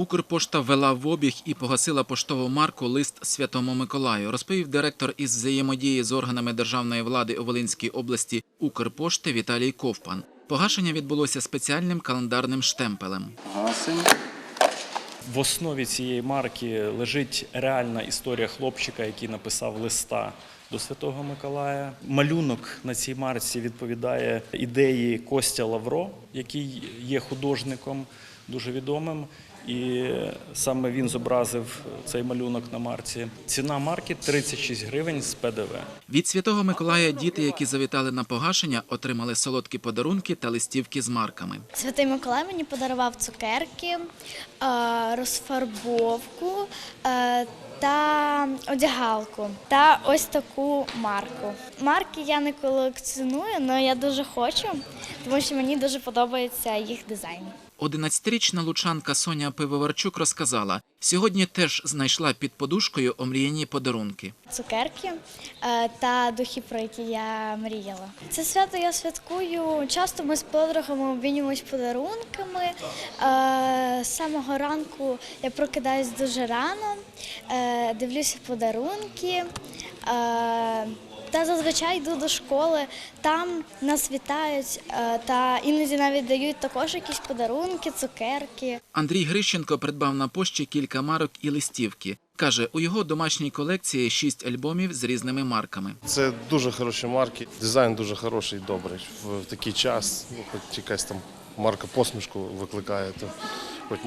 Укрпошта ввела в обіг і погасила поштову марку Лист Святому Миколаю, розповів директор із взаємодії з органами державної влади у Волинській області Укрпошти Віталій Ковпан. Погашення відбулося спеціальним календарним штемпелем. В основі цієї марки лежить реальна історія хлопчика, який написав листа до Святого Миколая. Малюнок на цій марці відповідає ідеї Костя Лавро, який є художником дуже відомим. І саме він зобразив цей малюнок на марці. Ціна марки 36 гривень з ПДВ. Від Святого Миколая діти, які завітали на погашення, отримали солодкі подарунки та листівки з марками. Святий Миколай мені подарував цукерки, е, розфарбовку е, та одягалку та ось таку марку. Марки я не колекціоную, але я дуже хочу, тому що мені дуже подобається їх дизайн. 11-річна лучанка Соня Пивоварчук розказала, сьогодні теж знайшла під подушкою омріяні подарунки. Цукерки е, та духи, про які я мріяла. Це свято я святкую. Часто ми з подругами обмінюємось подарунками. Е, З самого ранку я прокидаюсь дуже рано, е, дивлюся подарунки. Та зазвичай йду до школи, там нас вітають е, та іноді навіть дають також якісь подарунки, цукерки. Андрій Грищенко придбав на пошті кілька марок і листівки. Каже, у його домашній колекції шість альбомів з різними марками. Це дуже хороші марки. Дизайн дуже хороший, добрий. В такий час, ну, хоч якась там марка посмішку викликає, то хоч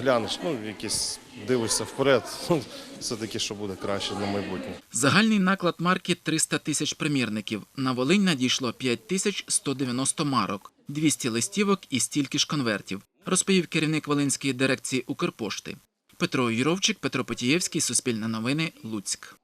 глянеш, ну якийсь дивишся вперед, все-таки що буде краще на майбутнє. Загальний наклад марки 300 тисяч примірників. На Волинь надійшло 5190 марок, 200 листівок і стільки ж конвертів, розповів керівник Волинської дирекції Укрпошти. Петро Юровчик, Петро Потієвський, Суспільне новини, Луцьк.